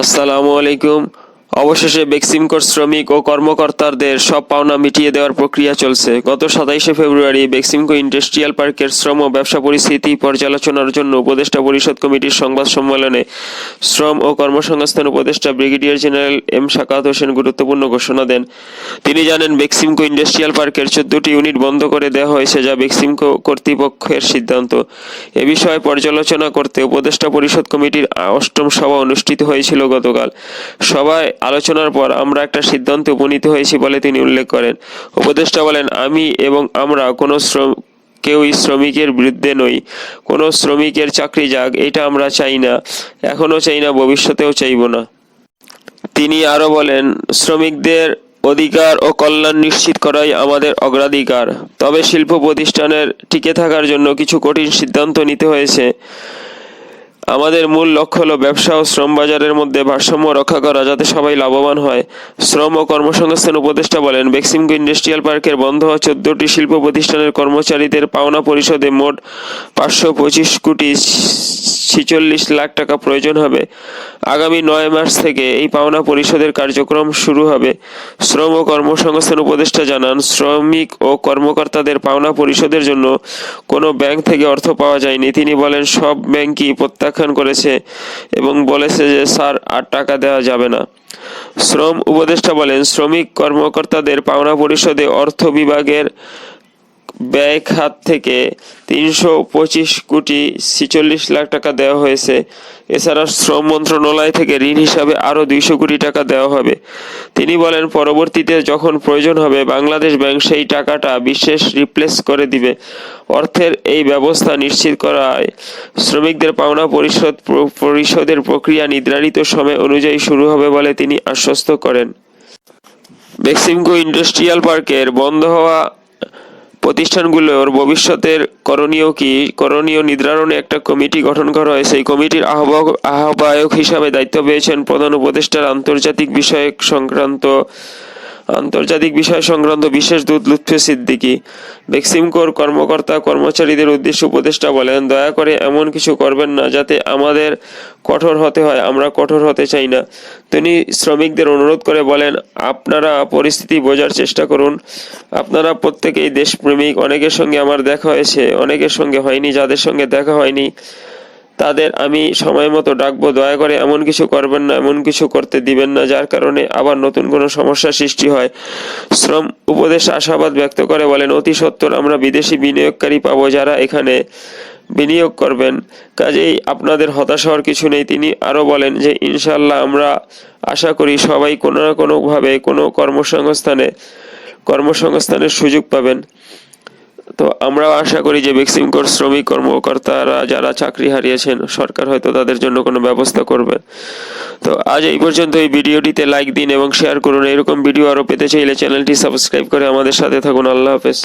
আসসালামু আলাইকুম। অবশেষে বেক্সিমকোর শ্রমিক ও কর্মকর্তাদের সব পাওনা মিটিয়ে দেওয়ার প্রক্রিয়া চলছে। গত সাতাইশে ফেব্রুয়ারি বেক্সিমকো ইন্ডাস্ট্রিয়াল পার্কের শ্রম ও ব্যবসা পরিস্থিতি পর্যালোচনার জন্য উপদেষ্টা পরিষদ কমিটির সংবাদ সম্মেলনে শ্রম ও কর্মসংস্থান উপদেষ্টা brigadier general M Sakhawat Hossain গুরুত্বপূর্ণ ঘোষণা দেন। তিনি জানেন, বেক্সিমকো ইন্ডাস্ট্রিয়াল পার্কের চোদ্দটি ইউনিট বন্ধ করে দেওয়া হয়েছে যা বেক্সিমকো কর্তৃপক্ষের সিদ্ধান্ত। এ বিষয়ে পর্যালোচনা করতে উপদেষ্টা পরিষদ কমিটির অষ্টম সভা অনুষ্ঠিত হয়েছিল গতকাল। সভায় আলোচনার পর আমরা একটা সিদ্ধান্তে উপনীত হয়েছি বলে তিনি উল্লেখ করেন। উপদেষ্টা বলেন, আমি এবং আমরা কোনো শ্রম, কেউই শ্রমিকের বিরুদ্ধে নই। কোনো শ্রমিকের চাকরি যাক, এটা আমরা চাই না। এখনও চাই না, ভবিষ্যতেও চাইব না। তিনি আরও বলেন, শ্রমিকদের অধিকার ও কল্যাণ নিশ্চিত করাই আমাদের অগ্রাধিকার। তবে শিল্প প্রতিষ্ঠানের টিকে থাকার জন্য কিছু কঠিন সিদ্ধান্ত নিতে হয়েছে। আমাদের মূল লক্ষ্য হলো ব্যবসা ও শ্রম বাজারের মধ্যে ভারসাম্য রক্ষা করা যাতে সবাই লাভবান হয়। শ্রম ও কর্মসংস্থান উপদেষ্টা বলেন বেক্সিমকো ইন্ডাস্ট্রিয়াল পার্কের বন্ধ হওয়া চোদ্দটি শিল্প প্রতিষ্ঠানের কর্মচারীদের পাওনা পরিশোধে মোট পাঁচশো পঁচিশ কোটি ছিচল্লিশ লাখ টাকা প্রয়োজন হবে। আগামী নয় মার্চ থেকে এই পাওনা পরিশোধের কার্যক্রম শুরু হবে। শ্রম ও কর্মসংস্থান উপদেষ্টা জানান, শ্রমিক ও কর্মকর্তাদের পাওনা পরিশোধের জন্য কোনো ব্যাংক থেকে অর্থ পাওয়া যায়নি। তিনি বলেন, সব ব্যাংকই প্রত্যাখ্যান করেছে এবং বলেছে যে, স্যার, আর টাকা দেওয়া যাবে না। শ্রম উপদেষ্টা বলেন, শ্রমিক কর্মকর্তাদের পাওনা পরিষদে অর্থ বিভাগের ব্যয় খাত থেকে তিনশো পঁচিশ কোটি ছিচল্লিশ লাখ টাকা দেওয়া হয়েছে। এছাড়া শ্রম মন্ত্রণালয় থেকে ঋণ হিসাবে আরও দুইশো কোটি টাকা দেওয়া হবে। তিনি বলেন, পরবর্তীতে যখন প্রয়োজন হবে, বাংলাদেশ ব্যাংক সেই টাকাটা বিশেষ রিপ্লেস করে দিবে। অর্থের এই ব্যবস্থা নিশ্চিত করায় শ্রমিকদের পাওনা পরিশোধ পরিশোধের প্রক্রিয়া নির্ধারিত সময় অনুযায়ী শুরু হবে বলে তিনি আশ্বস্ত করেন। বেক্সিমকো ইন্ডাস্ট্রিয়াল পার্কের বন্ধ হওয়া প্রতিষ্ঠানগুলোর ভবিষ্যতের করণীয় কি? করণীয় নির্ধারণে একটা কমিটি গঠন করা হয়। সেই কমিটির আহ্বায়ক আহ্বায়ক হিসাবে দায়িত্ব পেয়েছেন প্রধান উপদেষ্টার আন্তর্জাতিক বিষয়ক সংক্রান্ত আন্তর্জাতিক বিষয় সংক্রান্ত বিশেষ দূত লুৎফে সিদ্দিকী। বেক্সিমকোর কর্মকর্তা, কর্মচারীদের উদ্দেশ্যে উপদেষ্টা বলেন, দয়া করে এমন কিছু করবেন না যাতে আমাদের কঠোর হতে হয়, আমরা কঠোর হতে চাই না। তিনি শ্রমিকদের অনুরোধ করে বলেন, আপনারা পরিস্থিতি বোঝার চেষ্টা করুন। আপনারা প্রত্যেকেই দেশপ্রেমিক, অনেকের সঙ্গে আমার দেখা হয়েছে, অনেকের সঙ্গে হয়নি, যাদের সঙ্গে দেখা হয়নি। তাদের আমি সময় মতো ডাকবো, দয়া করে এমন কিছু করবেন না, এমন কিছু করতে দিবেন না, যার কারণে আবার নতুন কোনো সমস্যার সৃষ্টি হয়। শ্রম উপদেশ আশাবাদ ব্যক্ত করে বলেন, অতি সত্বর আমরা বিদেশি বিনিয়োগকারী পাবো যারা এখানে বিনিয়োগ করবেন। কাজেই আপনাদের হতাশ হওয়ার কিছু নেই। তিনি আরও বলেন যে ইনশাল্লাহ আমরা আশা করি সবাই কোনো না কোনোভাবে কোনো কর্মসংস্থানে, কর্মসংস্থানের সুযোগ পাবেন। তো আমরাও আশা করি যে বেক্সিমকোর শ্রমিক কর্মকর্তারা যারা চাকরি হারিয়েছেন, সরকার হয়তো তাদের জন্য কোনো ব্যবস্থা করবে। তো আজ এই পর্যন্ত এই ভিডিওটিতে লাইক দিন এবং শেয়ার করুন। এরকম ভিডিও আরও পেতে চাইলে চ্যানেলটি সাবস্ক্রাইব করে আমাদের সাথে থাকুন। আল্লাহ হাফেজ।